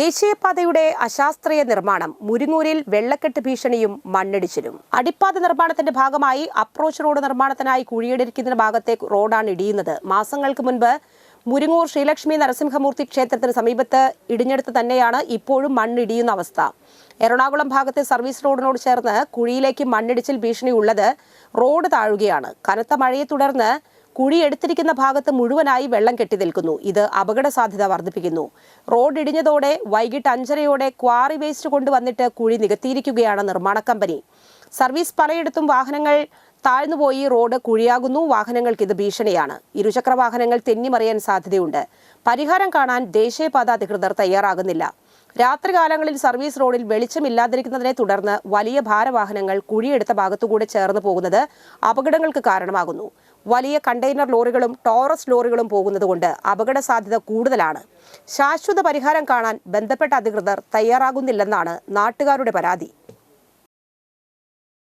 ദേശീയപാതയുടെ അശാസ്ത്രീയ നിർമ്മാണം മുരിങ്ങൂരിൽ വെള്ളക്കെട്ട് ഭീഷണിയും മണ്ണിടിച്ചിലും. അടിപ്പാത നിർമ്മാണത്തിന്റെ ഭാഗമായി അപ്രോച്ച് റോഡ് നിർമ്മാണത്തിനായി കുഴിയെടുക്കുന്ന ഭാഗത്തെ റോഡാണ് ഇടിയുന്നത്. മാസങ്ങൾക്ക് മുൻപ് മുരിങ്ങൂർ ശ്രീലക്ഷ്മി നരസിംഹമൂർത്തി ക്ഷേത്രത്തിന് സമീപത്ത് ഇടിഞ്ഞെടുത്ത് തന്നെയാണ് ഇപ്പോഴും മണ്ണിടിയുന്ന അവസ്ഥ. എറണാകുളം ഭാഗത്തെ സർവീസ് റോഡിനോട് ചേർന്ന് കുഴിയിലേക്ക് മണ്ണിടിച്ചിൽ ഭീഷണി ഉള്ളത് റോഡ് താഴുകയാണ്. കനത്ത മഴയെ തുടർന്ന് കുഴി എടുത്തിരിക്കുന്ന ഭാഗത്ത് മുഴുവനായി വെള്ളം കെട്ടി നിൽക്കുന്നു. ഇത് അപകട സാധ്യത വർദ്ധിപ്പിക്കുന്നു. റോഡ് ഇടിഞ്ഞതോടെ വൈകിട്ട് അഞ്ചരയോടെ ക്വാറി വേസ്റ്റ് കൊണ്ടുവന്നിട്ട് കുഴി നികത്തിയിരിക്കുകയാണ് നിർമ്മാണ കമ്പനി. സർവീസ് പലയിടത്തും വാഹനങ്ങൾ താഴ്ന്നുപോയി റോഡ് കുഴിയാകുന്നു. വാഹനങ്ങൾക്ക് ഇത് ഭീഷണിയാണ്. ഇരുചക്ര വാഹനങ്ങൾ തെന്നിമറിയാൻ സാധ്യതയുണ്ട്. പരിഹാരം കാണാൻ ദേശീയപാത അധികൃതർ തയ്യാറാകുന്നില്ല. രാത്രികാലങ്ങളിൽ സർവീസ് റോഡിൽ വെളിച്ചമില്ലാതിരിക്കുന്നതിനെ തുടർന്ന് വലിയ ഭാരവാഹനങ്ങൾ കുഴിയെടുത്ത ഭാഗത്തുകൂടെ ചേർന്ന് പോകുന്നത് അപകടങ്ങൾക്ക് കാരണമാകുന്നു. വലിയ കണ്ടെയ്നർ ലോറികളും ടോറസ് ലോറികളും പോകുന്നതുകൊണ്ട് അപകട സാധ്യത കൂടുതലാണ്. ശാശ്വത പരിഹാരം കാണാൻ ബന്ധപ്പെട്ട അധികൃതർ തയ്യാറാകുന്നില്ലെന്നാണ് നാട്ടുകാരുടെ പരാതി.